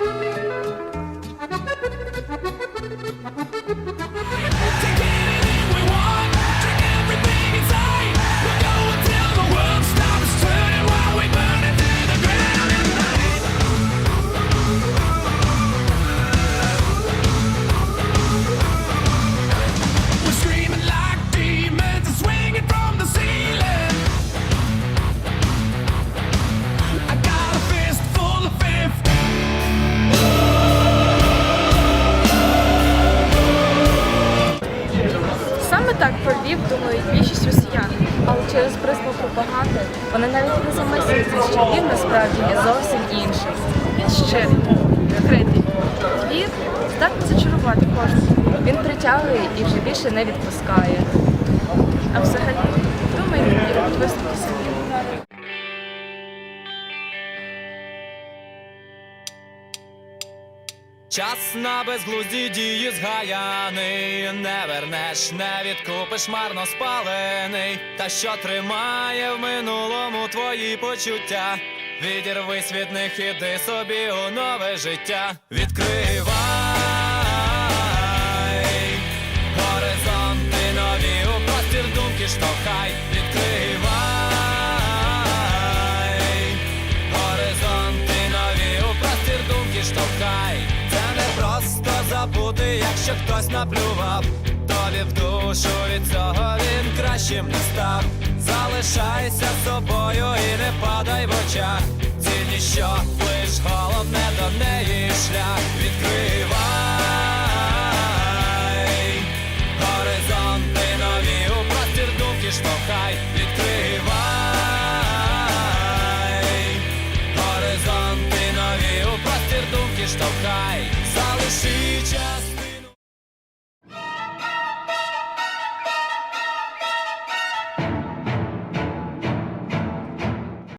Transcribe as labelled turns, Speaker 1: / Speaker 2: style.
Speaker 1: Música так провів, думають більшість росіян, але через призму пропаганди вони навіть не замислюються, що Львів насправді є зовсім іншим. Він щирий, відкритий. Львів здатний зачарувати кожного. Він притягує і вже більше не відпускає. А взагалі,
Speaker 2: Час на безглузді дії згаяний, не вернеш, не відкупиш марно спалений, та що тримає в минулому твої почуття. Відірвись від них, іди собі у нове життя. Відкривай горизонти нові у простір думки штовхай. Відкривай горизонти нові у простір думки штовхай. Якщо хтось наплював. Тобі в душу від цього він кращим не став. Залишайся собою і не падай в очах. Ціль ніщо, лиш головне до неї шлях. Відкривай горизонти нові у простір думки штовхай. Відкривай горизонти нові у простір думки штовхай. Залиши час.